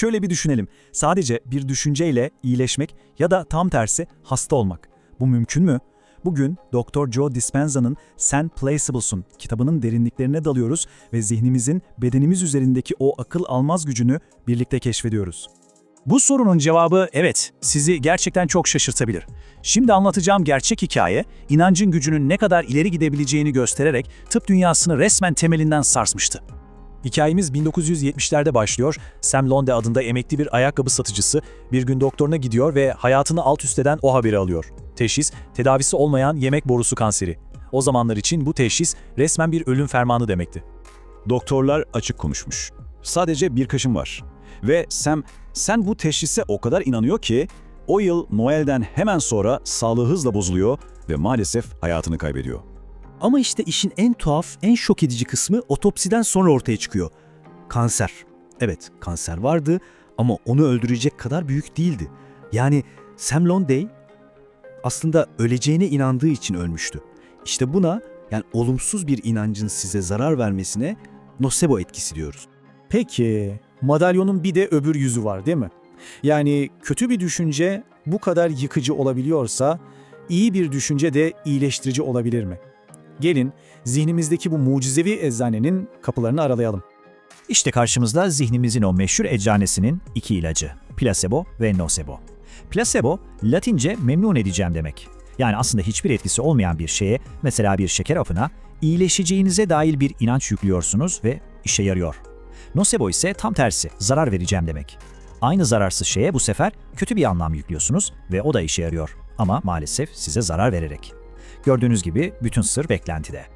Şöyle bir düşünelim. Sadece bir düşünceyle iyileşmek ya da tam tersi hasta olmak. Bu mümkün mü? Bugün Dr. Joe Dispenza'nın Sen Placeable'sun kitabının derinliklerine dalıyoruz ve zihnimizin bedenimiz üzerindeki o akıl almaz gücünü birlikte keşfediyoruz. Bu sorunun cevabı evet, sizi gerçekten çok şaşırtabilir. Şimdi anlatacağım gerçek hikaye, inancın gücünün ne kadar ileri gidebileceğini göstererek tıp dünyasını resmen temelinden sarsmıştı. Hikayemiz 1970'lerde başlıyor. Sam Londe adında emekli bir ayakkabı satıcısı bir gün doktoruna gidiyor ve hayatını alt üst eden o haberi alıyor. Teşhis, tedavisi olmayan yemek borusu kanseri. O zamanlar için bu teşhis resmen bir ölüm fermanı demekti. Doktorlar açık konuşmuş. Sadece bir kaşım var. Ve Sam, sen bu teşhise o kadar inanıyor ki o yıl Noel'den hemen sonra sağlığı hızla bozuluyor ve maalesef hayatını kaybediyor. Ama işte işin en tuhaf, en şok edici kısmı otopsiden sonra ortaya çıkıyor. Kanser. Evet, kanser vardı ama onu öldürecek kadar büyük değildi. Yani Sam Londay aslında öleceğine inandığı için ölmüştü. İşte buna, yani olumsuz bir inancın size zarar vermesine nocebo etkisi diyoruz. Peki, madalyonun bir de öbür yüzü var değil mi? Yani kötü bir düşünce bu kadar yıkıcı olabiliyorsa, iyi bir düşünce de iyileştirici olabilir mi? Gelin, zihnimizdeki bu mucizevi eczanenin kapılarını aralayalım. İşte karşımızda zihnimizin o meşhur eczanesinin iki ilacı, plasebo ve nocebo. Plasebo, Latince memnun edeceğim demek. Yani aslında hiçbir etkisi olmayan bir şeye, mesela bir şeker hapına, iyileşeceğinize dair bir inanç yüklüyorsunuz ve işe yarıyor. Nocebo ise tam tersi, zarar vereceğim demek. Aynı zararsız şeye bu sefer kötü bir anlam yüklüyorsunuz ve o da işe yarıyor. Ama maalesef size zarar vererek. Gördüğünüz gibi bütün sır beklentide.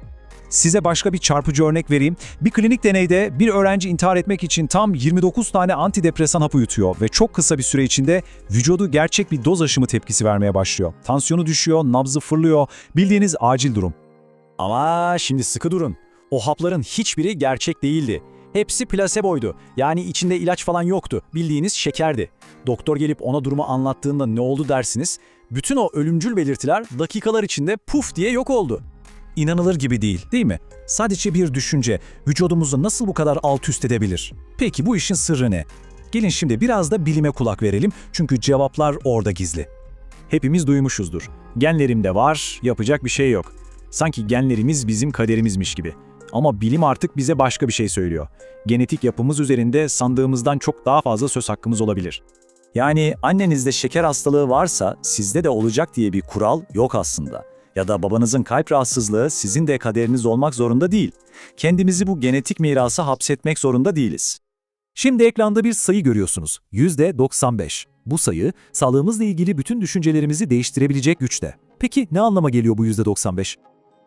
Size başka bir çarpıcı örnek vereyim. Bir klinik deneyde bir öğrenci intihar etmek için tam 29 tane antidepresan hapı yutuyor ve çok kısa bir süre içinde vücudu gerçek bir doz aşımı tepkisi vermeye başlıyor. Tansiyonu düşüyor, nabzı fırlıyor, bildiğiniz acil durum. Ama şimdi sıkı durun. O hapların hiçbiri gerçek değildi. Hepsi plaseboydu. Yani içinde ilaç falan yoktu. Bildiğiniz şekerdi. Doktor gelip ona durumu anlattığında ne oldu dersiniz? Bütün o ölümcül belirtiler dakikalar içinde puf diye yok oldu. İnanılır gibi değil, değil mi? Sadece bir düşünce vücudumuzu nasıl bu kadar alt üst edebilir? Peki bu işin sırrı ne? Gelin şimdi biraz da bilime kulak verelim çünkü cevaplar orada gizli. Hepimiz duymuşuzdur. Genlerimde var, yapacak bir şey yok. Sanki genlerimiz bizim kaderimizmiş gibi. Ama bilim artık bize başka bir şey söylüyor. Genetik yapımız üzerinde sandığımızdan çok daha fazla söz hakkımız olabilir. Yani annenizde şeker hastalığı varsa sizde de olacak diye bir kural yok aslında. Ya da babanızın kalp rahatsızlığı sizin de kaderiniz olmak zorunda değil. Kendimizi bu genetik mirasa hapsetmek zorunda değiliz. Şimdi ekranda bir sayı görüyorsunuz. %95. Bu sayı sağlığımızla ilgili bütün düşüncelerimizi değiştirebilecek güçte. Peki ne anlama geliyor bu %95?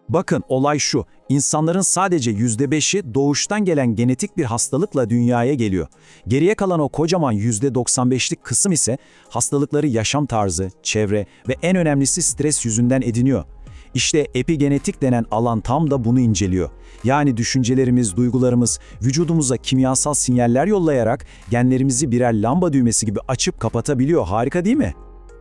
Bakın olay şu, insanların sadece %5'i doğuştan gelen genetik bir hastalıkla dünyaya geliyor. Geriye kalan o kocaman %95'lik kısım ise hastalıkları yaşam tarzı, çevre ve en önemlisi stres yüzünden ediniyor. İşte epigenetik denen alan tam da bunu inceliyor. Yani düşüncelerimiz, duygularımız vücudumuza kimyasal sinyaller yollayarak genlerimizi birer lamba düğmesi gibi açıp kapatabiliyor. Harika değil mi?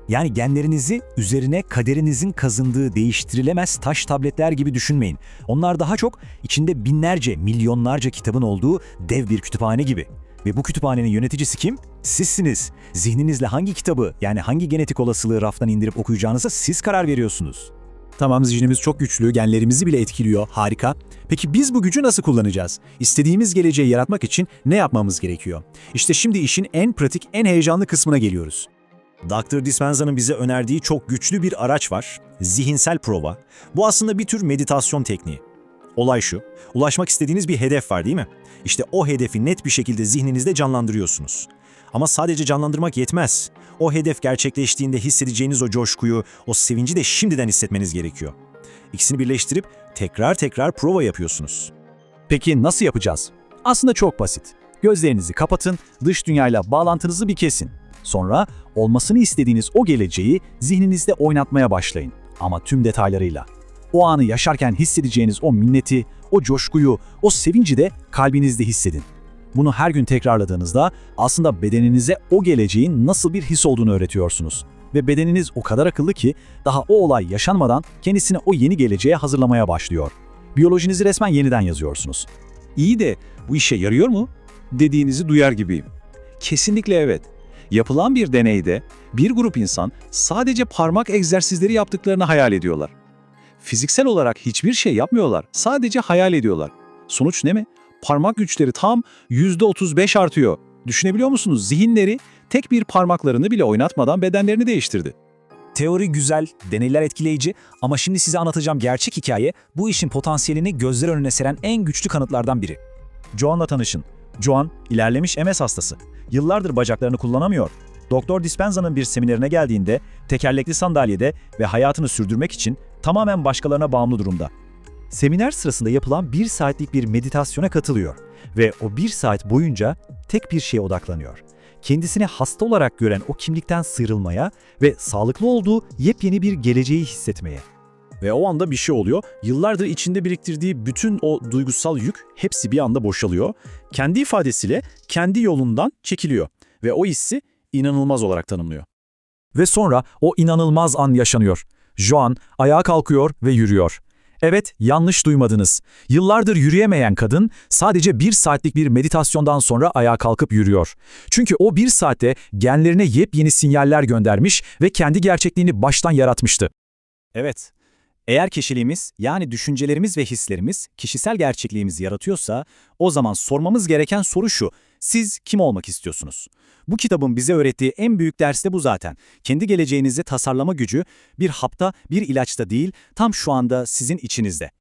Yani genlerinizi üzerine kaderinizin kazındığı değiştirilemez taş tabletler gibi düşünmeyin. Onlar daha çok içinde binlerce, milyonlarca kitabın olduğu dev bir kütüphane gibi. Ve bu kütüphanenin yöneticisi kim? Sizsiniz. Zihninizle hangi kitabı yani hangi genetik olasılığı raftan indirip okuyacağınıza siz karar veriyorsunuz. Tamam zihnimiz çok güçlü, genlerimizi bile etkiliyor, harika. Peki biz bu gücü nasıl kullanacağız? İstediğimiz geleceği yaratmak için ne yapmamız gerekiyor? İşte şimdi işin en pratik, en heyecanlı kısmına geliyoruz. Dr. Dispenza'nın bize önerdiği çok güçlü bir araç var. Zihinsel prova. Bu aslında bir tür meditasyon tekniği. Olay şu, ulaşmak istediğiniz bir hedef var değil mi? İşte o hedefi net bir şekilde zihninizde canlandırıyorsunuz. Ama sadece canlandırmak yetmez. O hedef gerçekleştiğinde hissedeceğiniz o coşkuyu, o sevinci de şimdiden hissetmeniz gerekiyor. İkisini birleştirip tekrar tekrar prova yapıyorsunuz. Peki nasıl yapacağız? Aslında çok basit. Gözlerinizi kapatın, dış dünyayla bağlantınızı bir kesin. Sonra olmasını istediğiniz o geleceği zihninizde oynatmaya başlayın. Ama tüm detaylarıyla. O anı yaşarken hissedeceğiniz o minneti, o coşkuyu, o sevinci de kalbinizde hissedin. Bunu her gün tekrarladığınızda aslında bedeninize o geleceğin nasıl bir his olduğunu öğretiyorsunuz. Ve bedeniniz o kadar akıllı ki daha o olay yaşanmadan kendisini o yeni geleceğe hazırlamaya başlıyor. Biyolojinizi resmen yeniden yazıyorsunuz. İyi de bu işe yarıyor mu? Dediğinizi duyar gibiyim. Kesinlikle evet. Yapılan bir deneyde bir grup insan sadece parmak egzersizleri yaptıklarını hayal ediyorlar. Fiziksel olarak hiçbir şey yapmıyorlar, sadece hayal ediyorlar. Sonuç ne mi? Parmak güçleri tam %35 artıyor. Düşünebiliyor musunuz? Zihinleri tek bir parmaklarını bile oynatmadan bedenlerini değiştirdi. Teori güzel, deneyler etkileyici ama şimdi size anlatacağım gerçek hikaye bu işin potansiyelini gözler önüne seren en güçlü kanıtlardan biri. Joan'la tanışın. Joan, ilerlemiş MS hastası. Yıllardır bacaklarını kullanamıyor. Doktor Dispenza'nın bir seminerine geldiğinde tekerlekli sandalyede ve hayatını sürdürmek için tamamen başkalarına bağımlı durumda. Seminer sırasında yapılan bir saatlik bir meditasyona katılıyor ve o bir saat boyunca tek bir şeye odaklanıyor. Kendisini hasta olarak gören o kimlikten sıyrılmaya ve sağlıklı olduğu yepyeni bir geleceği hissetmeye. Ve o anda bir şey oluyor. Yıllardır içinde biriktirdiği bütün o duygusal yük hepsi bir anda boşalıyor. Kendi ifadesiyle kendi yolundan çekiliyor. Ve o hissi inanılmaz olarak tanımlıyor. Ve sonra o inanılmaz an yaşanıyor. Joan ayağa kalkıyor ve yürüyor. Evet, yanlış duymadınız. Yıllardır yürüyemeyen kadın sadece bir saatlik bir meditasyondan sonra ayağa kalkıp yürüyor. Çünkü o bir saatte genlerine yepyeni sinyaller göndermiş ve kendi gerçekliğini baştan yaratmıştı. Evet, eğer kişiliğimiz yani düşüncelerimiz ve hislerimiz kişisel gerçekliğimizi yaratıyorsa o zaman sormamız gereken soru şu. Siz kim olmak istiyorsunuz? Bu kitabın bize öğrettiği en büyük ders de bu zaten. Kendi geleceğinizi tasarlama gücü bir hapta, bir ilaçta değil, tam şu anda sizin içinizde.